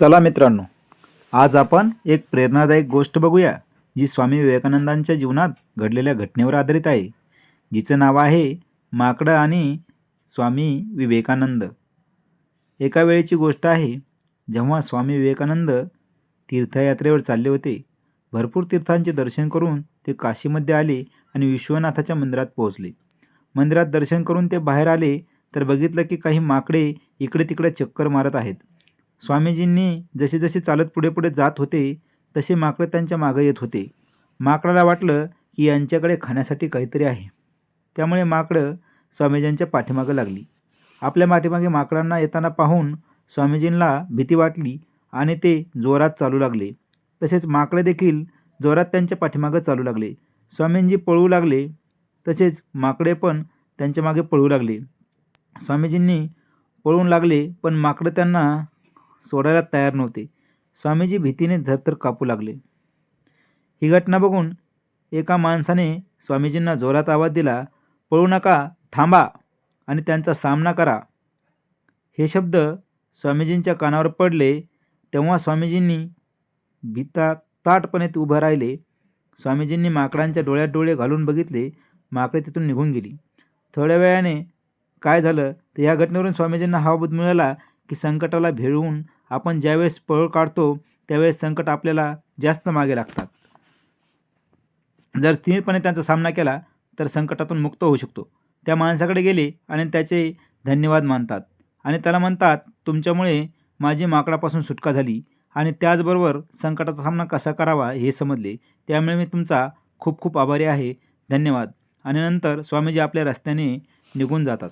चला मित्रांनो आज आपण एक प्रेरणादायक गोष्ट बघूया जी स्वामी विवेकानंदांच्या जीवनात घडलेल्या घटनेवर आधारित आहे. जिचं नाव आहे माकडं आणि स्वामी विवेकानंद. एका वेळेची गोष्ट आहे जेव्हा स्वामी विवेकानंद तीर्थयात्रेवर चालले होते भरपूर तीर्थांचे दर्शन करून ते काशीमध्ये आले आणि विश्वनाथाच्या मंदिरात पोहोचले. मंदिरात दर्शन करून ते बाहेर आले तर बघितलं की काही माकडे इकडे तिकडे चक्कर मारत आहेत. स्वामीजींनी जसे जसे चालत पुढे पुढे जात होते तसे माकडं त्यांच्या मागं येत होते. माकडाला वाटलं की यांच्याकडे खाण्यासाठी काहीतरी आहे. त्यामुळे माकडं स्वामीजींच्या पाठीमागं लागली. आपल्या पाठीमागे माकडांना येताना पाहून स्वामीजींना भीती वाटली आणि ते जोरात चालू लागले. तसेच माकडे देखील जोरात त्यांच्या पाठीमागं चालू लागले. स्वामींजी पळू लागले तसेच माकडे पण त्यांच्या मागे पळू लागले. स्वामीजींनी पळून लागले पण माकडं त्यांना सोडायला तयार नव्हते. स्वामीजी भीतीने धरतर कापू लागले. ही घटना बघून एका माणसाने स्वामीजींना जोरात आवाज दिला पळू नका थांबा आणि त्यांचा सामना करा. हे शब्द स्वामीजींच्या कानावर पडले तेव्हा स्वामीजींनी भीता ताटपणे ते उभं राहिले. स्वामीजींनी माकडांच्या डोळ्यात डोळे घालून बघितले माकडे तिथून निघून गेली. थोड्या वेळाने काय झालं तर या घटनेवरून स्वामीजींना हा बोध मिळाला की संकटाला भिळवून आपण ज्यावेळेस पळ काढतो त्यावेळेस संकट आपल्याला जास्त मागे लागतात. जर स्थिरपणे त्यांचा सामना केला तर संकटातून मुक्त होऊ शकतो. त्या माणसाकडे गेले आणि त्याचे धन्यवाद मानतात. आणि त्याला म्हणतात तुमच्यामुळे माझी माकडापासून सुटका झाली आणि त्याचबरोबर संकटाचा सामना कसा करावा हे समजले. त्यामुळे मी तुमचा खूप खूप आभारी आहे. धन्यवाद. आणि नंतर स्वामीजी आपल्या रस्त्याने निघून जातात.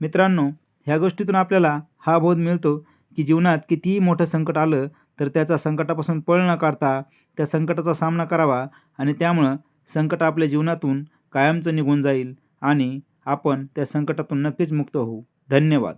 मित्रांनो ह्या गोष्टीतून आपल्याला हा बोध मिळतो. की जीवनात कितीही मोठं संकट आलं तर त्याचा संकटापासून पळ न काढता त्या संकटाचा सामना करावा आणि त्यामुळं संकट आपल्या जीवनातून कायमचं निघून जाईल आणि आपण त्या संकटातून नक्कीच मुक्त होऊ. धन्यवाद.